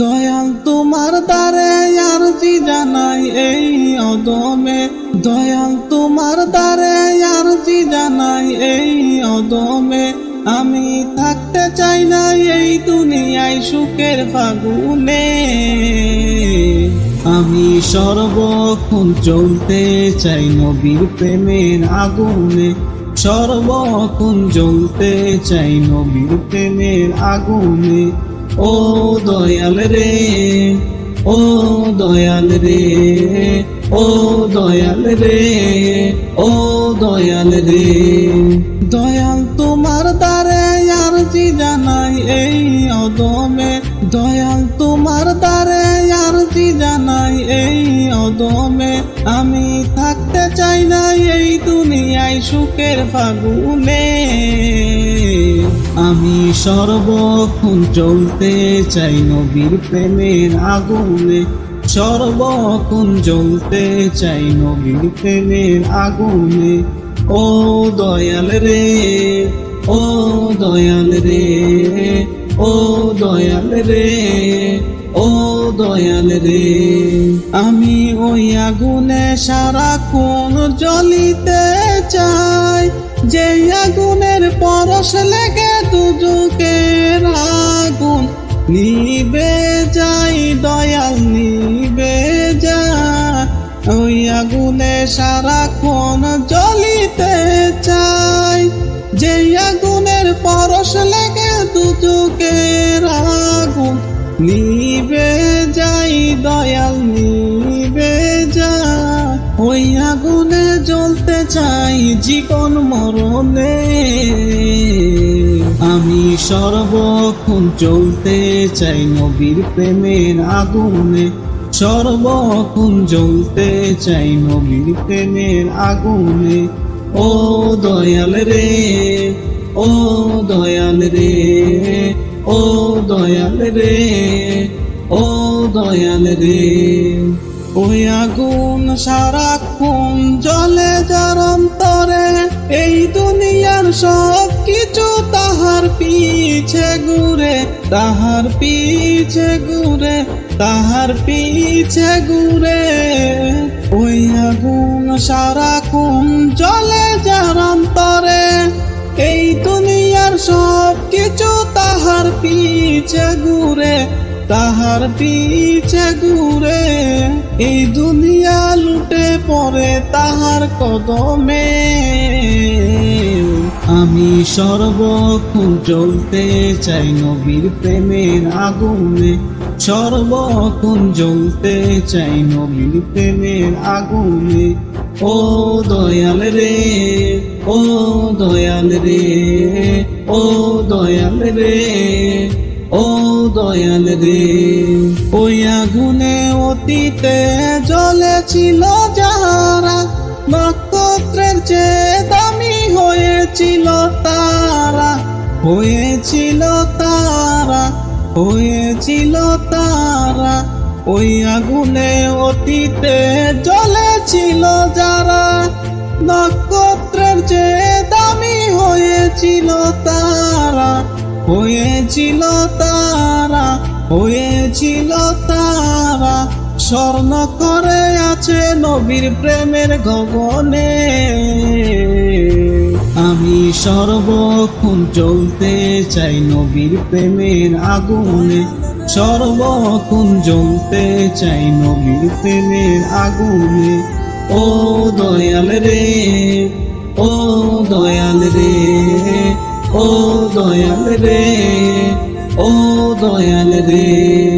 দয়াল তোমার দ্বারে আরজি জানাই এই অদমে। দয়াল তোমার দ্বারে আরজি জানাই এই অদমে। আমি থাকতে চাই না এই দুনিয়ায় সুখের ফাগুনে। আমি সর্বক্ষণ চলতে চাই নবীর প্রেমের আগুনে। সর্বক্ষণ জ্বলতে চাই নবীর প্রেমের আগুনে। ও দয়াল রে, ও দয়াল রে, ও দয়াল রে, ও দয়াল রে। দয়াল তোমার দ্বারে আরজি জানাই এই অদমে। দয়াল তোমার দ্বারে আরজি জানাই এই অদমে। আমি থাকতে চাই না এই দুনিয়ায় সুখের ফাগুনে। আমি সর্বক্ষণ চলতে চাই নবীর প্রেমের আগুনে। সর্বক্ষণ জ্বলতে চাই নবীর প্রেমের আগুনে। ও দয়াল রে, ও দয়াল রে, ও দয়াল রে, ও দয়াল রে। আমি ওই আগুনে সারাক্ষণ জ্বলিতে চাই। যে আগুনের পরশ লেগে দুজুকের আগুন নিবে যাই, দয়াল নিবে যায় ওই আগুনে সারাক্ষণ জ্বলিতে চাই। যে আগুনের পরশ লেগে দুজুকের আগুন নিবে যাই, দয়াল নিবে ওই আগুনে জ্বলতে চাই জীবন মরণে। আমি সর্বক্ষণ চলতে চাই নবীর প্রেমের আগুনে। সর্বক্ষণ জ্বলতে চাই নবীর প্রেমের আগুনে। ও দয়াল রে, ও দয়াল রে, ও দয়াল রে, ও দয়াল রে। ওই আগুন সারাক্ষণ জলে যার এই দুনিয়ার সব কিছু তাহার পিছে ঘুরে, তাহার পিছে ঘুরে, তাহার পিছে ঘুরে। ওই আগুন সারাক্ষণ জলে যার এই দুনিয়ার সব কিছু তাহার পিছে ঘুরে তাহার পিছে ঘুরে এই দুনিয়া লুটে পড়ে তাহার কদমে। আমি সর্বক্ষণ চলতে চাই নবীর প্রেমের আগুনে। সর্বক্ষণ জ্বলতে চাই নবীর প্রেমের আগুনে। ও দয়াল রে, ও দয়াল রে, ও দয়াল রে। দয়াল রে। ওই আগুনে অতীতে জ্বলেছিল যারা নক্ষত্রের চেয়ে দামি হয়েছিল তারা। হয়েছিল তারা হয়েছিল তারা। ওই আগুনে অতীতে জ্বলেছিল যারা, নক্ষত্রের চেয়ে দামি হয়েছিল তারা। হয়েছিল তারা হয়েছিল তারা। স্বর্ণ করে আছে নবীর প্রেমের গগনে। আমি সর্বক্ষণ চলতে চাই নবীর প্রেমের আগুনে। সর্বক্ষণ জ্বলতে চাই নবীর প্রেমের আগুনে। ও দয়াল রে, ও দয়াল রে। ও দয়াল রে ও দয়াল রে